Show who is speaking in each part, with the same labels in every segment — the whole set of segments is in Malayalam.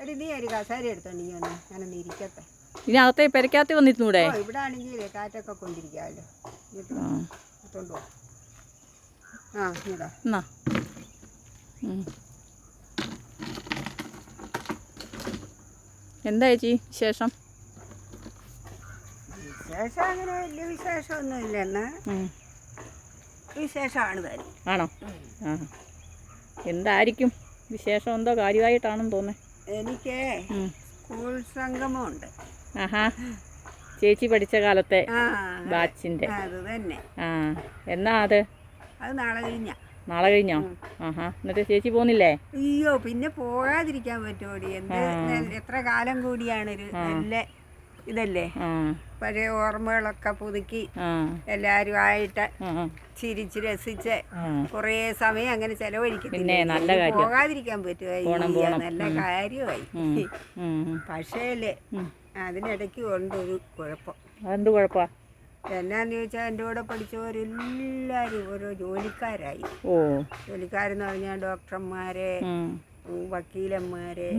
Speaker 1: എടി നീ ഒരു കസേര എടുത്തോണ്ട് നീ ഒന്ന് ഞാനൊന്ന് ഇരിക്കട്ടെ
Speaker 2: ഇതിനകത്തെ പെരക്കകത്ത് വന്നിരുന്നൂടെ?
Speaker 1: ഓ ഇവിടെ ആണെങ്കിൽ കാറ്റൊക്കെ കൊണ്ടിരിക്കാമല്ലോ. ഇങ്ങോട്ട്
Speaker 2: ആ.
Speaker 1: എടുത്തോണ്ട് ആ ഇതാ
Speaker 2: എന്നാ. ഉം. എന്താ ചേച്ചി വിശേഷം?
Speaker 1: വിശേഷം അങ്ങനെ വലിയ വിശേഷമൊന്നുമില്ല. എന്നാ
Speaker 2: ഉം.
Speaker 1: വിശേഷമാണ്
Speaker 2: ആണോ? ആ എന്തായിരിക്കും? വിശേഷം എന്തോ കാര്യമായിട്ടാണെന്ന് തോന്നുന്നത്
Speaker 1: എനിക്ക് സ്കൂൾ സംഗമമുണ്ട്.
Speaker 2: ആഹാ. ചേച്ചി പഠിച്ച കാലത്തെ
Speaker 1: ആ
Speaker 2: ബാച്ചിന്റെ
Speaker 1: അത് തന്നെ.
Speaker 2: ആ എന്നാ അത്?
Speaker 1: അത് നാളെ കഴിഞ്ഞ.
Speaker 2: നാളെ കഴിഞ്ഞോ? ആഹാ. എന്നിട്ട് ചേച്ചി പോകുന്നില്ലേ
Speaker 1: അയ്യോ പിന്നെ പോകാതിരിക്കാൻ പറ്റുമോടി എന്ത് എത്ര കാലം കൂടിയാണ് നല്ല ഇതല്ലേ? പഴയ ഓർമ്മകളൊക്കെ പുതുക്കി എല്ലാരും ആയിട്ട്. ചിരിച്ച് രസിച്ച് കൊറേ സമയം അങ്ങനെ
Speaker 2: ചെലവഴിക്കുന്നു
Speaker 1: പോകാതിരിക്കാൻ പറ്റുമായിരുന്നു നല്ല കാര്യമായി.
Speaker 2: പക്ഷേ.
Speaker 1: അതിനിടയ്ക്ക് കൊണ്ടൊരു കുഴപ്പം.
Speaker 2: അതെന്ത് കുഴപ്പമാ
Speaker 1: എന്നാന്ന് ചോദിച്ചാൽ എന്റെ കൂടെ പഠിച്ചവരെല്ലാവരും ഓരോ ജോലിക്കാരായി. ജോലിക്കാരെന്ന് പറഞ്ഞാൽ ഡോക്ടർമാരെ വക്കീലന്മാരെ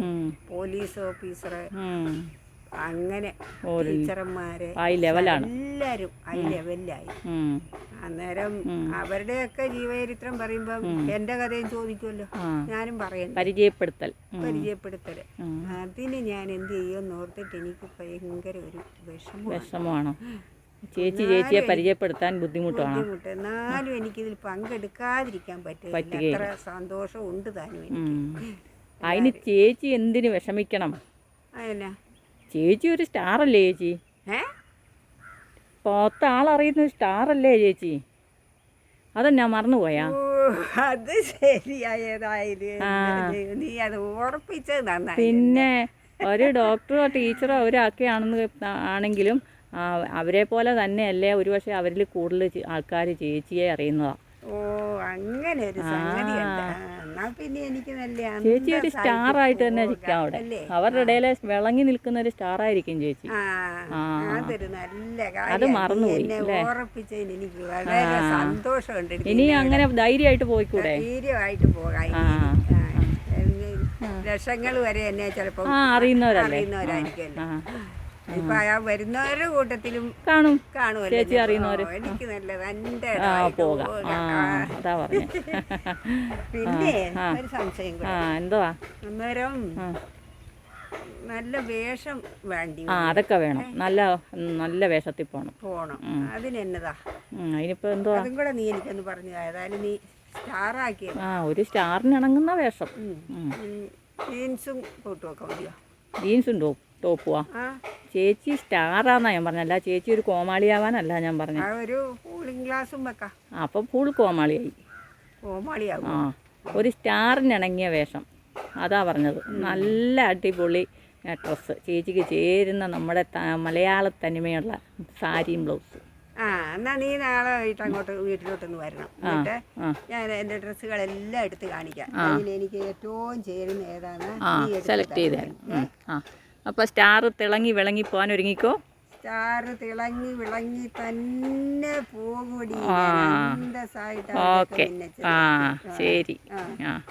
Speaker 1: പോലീസ് ഓഫീസർ
Speaker 2: ഉം.
Speaker 1: അങ്ങനെ ടീച്ചർമാരെ എല്ലാരും
Speaker 2: ഹൈ ലെവലാണ്
Speaker 1: എല്ലാവരും ഹൈ ലെവലിലായി. അന്നേരം അവരുടെയൊക്കെ ജീവചരിത്രം പറയുമ്പോൾ എന്റെ കഥയും ചോദിക്കുമല്ലോ. ഞാനും പറയുന്നു
Speaker 2: പരിചയപ്പെടുത്തൽ. പരിചയപ്പെടുത്തൽ
Speaker 1: അതിന് ഞാൻ എന്ത് ചെയ്യുമെന്ന് ഓർത്തിട്ട് എനിക്ക് ഭയങ്കര ഒരു വിഷമം
Speaker 2: വിഷമമാണോ. ചേച്ചി ചേച്ചിയെ പരിചയപ്പെടുത്താൻ ബുദ്ധിമുട്ടാണ്?
Speaker 1: ബുദ്ധിമുട്ട്. എനിക്ക് എനിക്കിതിൽ പങ്കെടുക്കാതിരിക്കാൻ പറ്റില്ല അത്ര സന്തോഷം ഉണ്ട് താനും
Speaker 2: അതിന് ചേച്ചി എന്തിന് വിഷമിക്കണം?
Speaker 1: അതന്നെ?
Speaker 2: ചേച്ചി ഒരു സ്റ്റാർ അല്ലേ ചേച്ചി?
Speaker 1: ഏ?
Speaker 2: പത്ത് ആളറിയുന്ന അല്ലേ ചേച്ചി? അതെന്നാ മറന്നുപോയാ?
Speaker 1: അത് ശരിയായതായാലും നീ അത് ഓർപ്പിച്ചത് നന്നായി.
Speaker 2: പിന്നെ ഒരു ഡോക്ടറോ ടീച്ചറോ അവരൊക്കെ ആണെന്ന് ആണെങ്കിലും അവരെ പോലെ തന്നെയല്ലേ ഒരുപക്ഷെ അവരിൽ കൂടുതൽ ആൾക്കാർ ചേച്ചിയെ അറിയുന്നതാ.
Speaker 1: ഓ അങ്ങനെ ഒരു സംഗതി പിന്നെ എനിക്ക് നല്ല
Speaker 2: ചേച്ചി ഒരു സ്റ്റാർ ആയിട്ട് തന്നെ ഇരിക്കാം അവിടെ. അവരുടെ ഇടയിലെ വിളങ്ങി നിൽക്കുന്ന ഒരു സ്റ്റാർ ആയിരിക്കും ചേച്ചി.
Speaker 1: അതൊരു നല്ല
Speaker 2: അത് മറന്നുപോയി?
Speaker 1: ഓർപ്പിച്ചതിന് എനിക്ക് വളരെ സന്തോഷമുണ്ട്.
Speaker 2: ഇനി അങ്ങനെ ധൈര്യമായിട്ട് പോയിക്കൂടെ?
Speaker 1: ധൈര്യമായിട്ട് പോകാം. ലക്ഷങ്ങൾ വരെ എന്നെ ചിലപ്പോൾ
Speaker 2: ആ.
Speaker 1: ഇപ്പൊ വരുന്നവരുടെ കൂട്ടത്തിലും
Speaker 2: കാണും.
Speaker 1: കാണുമല്ലോ.
Speaker 2: ചേച്ചി. അറിയുന്നവര്.
Speaker 1: എനിക്ക് നല്ലത്. എന്റെ
Speaker 2: ആ പോകാം. ആ അതാ പറഞ്ഞേ.
Speaker 1: പിന്നെ ഒരു സംശയം കൂടെ.
Speaker 2: ആ എന്തുവാ?
Speaker 1: അന്നേരം
Speaker 2: ആ.
Speaker 1: നല്ല വേഷം വേണ്ടി
Speaker 2: ആ അതൊക്കെ വേണം. നല്ല നല്ല വേഷത്തിൽ പോണം.
Speaker 1: പോണം. അതിനെന്നതാ.
Speaker 2: അതിനിപ്പോൾ എന്തുവാ?
Speaker 1: അതും കൂടെ നീ എനിക്കൊന്ന് പറഞ്ഞു താ. ഏതായാലും നീ സ്റ്റാറാക്കിയ.
Speaker 2: ആ ഒരു സ്റ്റാറിന് ഇണങ്ങുന്ന വേഷം. ഉം.
Speaker 1: ജീൻസും കൂട്ടുമൊക്കെ മതിയോ?
Speaker 2: ജീൻസും ടോപ്പ് ടോപ്പുവാ?
Speaker 1: ആ.
Speaker 2: ചേച്ചി സ്റ്റാറാന്നാ ഞാൻ പറഞ്ഞല്ല ചേച്ചി ഒരു കോമാളിയാവാനല്ല ഞാൻ
Speaker 1: പറഞ്ഞു. ഒരു കൂളിംഗ് ഗ്ലാസും വെക്കാം.
Speaker 2: അപ്പം ഫുൾ കോമാളിയായി.
Speaker 1: കോമാളിയാവും
Speaker 2: ആ ഒരു സ്റ്റാറിനിണങ്ങിയ വേഷം. അതാ പറഞ്ഞത്. നല്ല അടിപൊളി ഡ്രസ്സ്. ചേച്ചിക്ക് ചേരുന്ന നമ്മുടെ മലയാള തനിമയുള്ള സാരിയും ബ്ലൗസും.
Speaker 1: ആ എന്നാ നീ നാളെ വൈകിട്ട് അങ്ങോട്ട് വീട്ടിലോട്ടൊന്ന് വരണം. എന്നിട്ട് ഞാൻ എന്റെ ഡ്രസ്സുകളെല്ലാം എടുത്ത് കാണിക്കാം. അതിൽ എനിക്ക് ഏറ്റവും ചേരുന്ന ഏതാണ്?
Speaker 2: സെലക്ട് ചെയ്തേ അപ്പോൾ സ്റ്റാർ തിളങ്ങി വിളങ്ങി പോകാൻ ഒരുങ്ങിക്കോ.
Speaker 1: സ്റ്റാറ് തിളങ്ങി വിളങ്ങി തന്നെ പോകുടി.
Speaker 2: ഓക്കെ. ആ ശരി. ആ.